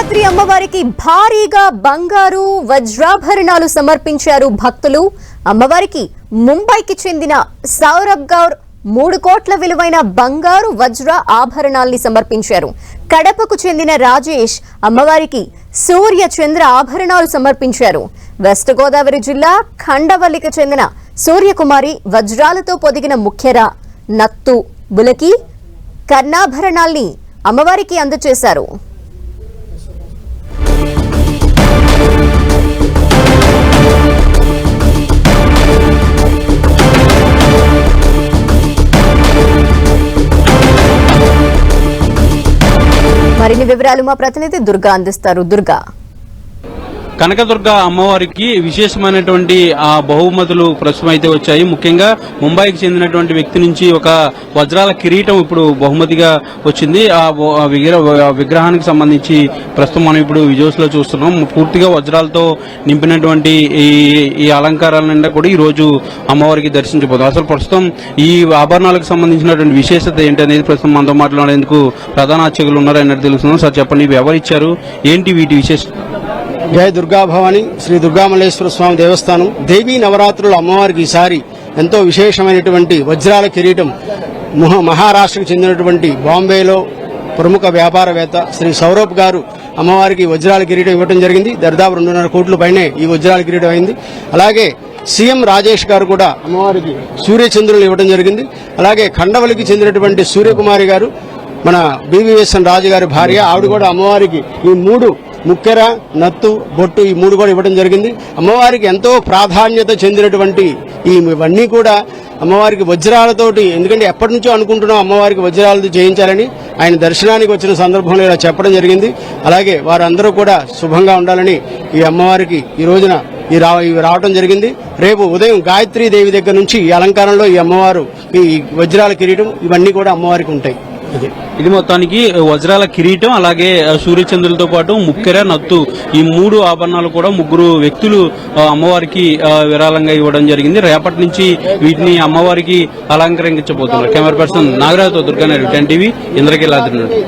అమ్మవారికి భారీగా బంగారు వజ్రాభరణాలు సమర్పించారు భక్తులు. అమ్మవారికి ముంబైకి చెందిన సౌరభ్ గౌర్ మూడు కోట్ల విలువైన బంగారు వజ్ర ఆభరణాల్ని సమర్పించారు. కడపకు చెందిన రాజేష్ అమ్మవారికి సూర్య చంద్ర ఆభరణాలు సమర్పించారు. వెస్ట్ గోదావరి జిల్లా ఖండవల్లికి చెందిన సూర్యకుమారి వజ్రాలతో పొదిగిన ముఖ్యర నత్తు బులకి కర్ణాభరణాల్ని అమ్మవారికి అందజేశారు. మరిన్ని వివరాలు మా ప్రతినిధి దుర్గా అందిస్తారు. దుర్గా. కనకదుర్గ అమ్మవారికి విశేషమైనటువంటి ఆ బహుమతులు ప్రస్తుతం అయితే వచ్చాయి. ముఖ్యంగా ముంబైకి చెందినటువంటి వ్యక్తి నుంచి ఒక వజ్రాల కిరీటం ఇప్పుడు బహుమతిగా వచ్చింది. ఆ విగ్రహ విగ్రహానికి సంబంధించి ప్రస్తుతం మనం ఇప్పుడు విజువల్స్లో చూస్తున్నాం. పూర్తిగా వజ్రాలతో నింపినటువంటి ఈ ఈ అలంకారాల నిండా కూడా ఈ రోజు అమ్మవారికి దర్శించబోతుంది. అసలు ప్రస్తుతం ఈ ఆభరణాలకు సంబంధించినటువంటి విశేషత ఏంటి అనేది ప్రస్తుతం మనతో మాట్లాడేందుకు ప్రధాన అర్చకులు ఉన్నారు అన్నట్టు తెలుస్తున్నాం సార్ చెప్పండి. ఇవి ఎవరు ఇచ్చారు? ఏంటి వీటి విశేషత? జయ దుర్గా భవాని శ్రీ దుర్గామల్లేశ్వర స్వామి దేవస్థానం. దేవీ నవరాత్రుల అమ్మవారికి ఈసారి ఎంతో విశేషమైనటువంటి వజ్రాల కిరీటం మహారాష్ట్రకు చెందినటువంటి బాంబేలో ప్రముఖ వ్యాపారవేత్త శ్రీ సౌరభ్ గారు అమ్మవారికి వజ్రాల కిరీటం ఇవ్వడం జరిగింది. దర్దాపు రెండున్నర కోట్ల పైనే ఈ వజ్రాల కిరీటం అయింది. అలాగే సీఎం రాజేష్ గారు కూడా అమ్మవారికి సూర్యచంద్రులు ఇవ్వడం జరిగింది. అలాగే ఖండవలికి చెందినటువంటి సూర్యకుమారి గారు మన బీవీఎస్ఎన్ రాజు గారి భార్య ఆవిడ కూడా అమ్మవారికి ఈ మూడు ముక్కెర నత్తు బొట్టు ఈ మూడు కూడా ఇవ్వడం జరిగింది. అమ్మవారికి ఎంతో ప్రాధాన్యత చెందినటువంటి ఈ ఇవన్నీ కూడా అమ్మవారికి వజ్రాలతోటి ఎందుకంటే ఎప్పటి నుంచో అనుకుంటున్నాం అమ్మవారికి వజ్రాలతో చేయించాలని. ఆయన దర్శనానికి వచ్చిన సందర్భంలో ఇలా చెప్పడం జరిగింది. అలాగే వారందరూ కూడా శుభంగా ఉండాలని ఈ అమ్మవారికి ఈ రోజున ఈ రా ఇవి రావడం జరిగింది. రేపు ఉదయం గాయత్రీ దేవి దగ్గర నుంచి ఈ అలంకారంలో ఈ అమ్మవారు ఈ వజ్రాల కిరీటం ఇవన్నీ కూడా అమ్మవారికి ఉంటాయి. ఇది మొత్తానికి వజ్రాల కిరీటం అలాగే సూర్యచంద్రులతో పాటు ముక్కెర నత్తు ఈ మూడు ఆభరణాలు కూడా ముగ్గురు వ్యక్తులు అమ్మవారికి విరాళంగా ఇవ్వడం జరిగింది. రేపటి నుంచి వీటిని అమ్మవారికి అలంకరించబోతున్నారు. Camera person Nagaraju Durganaidu ten TV Indrakeeladri నుండి.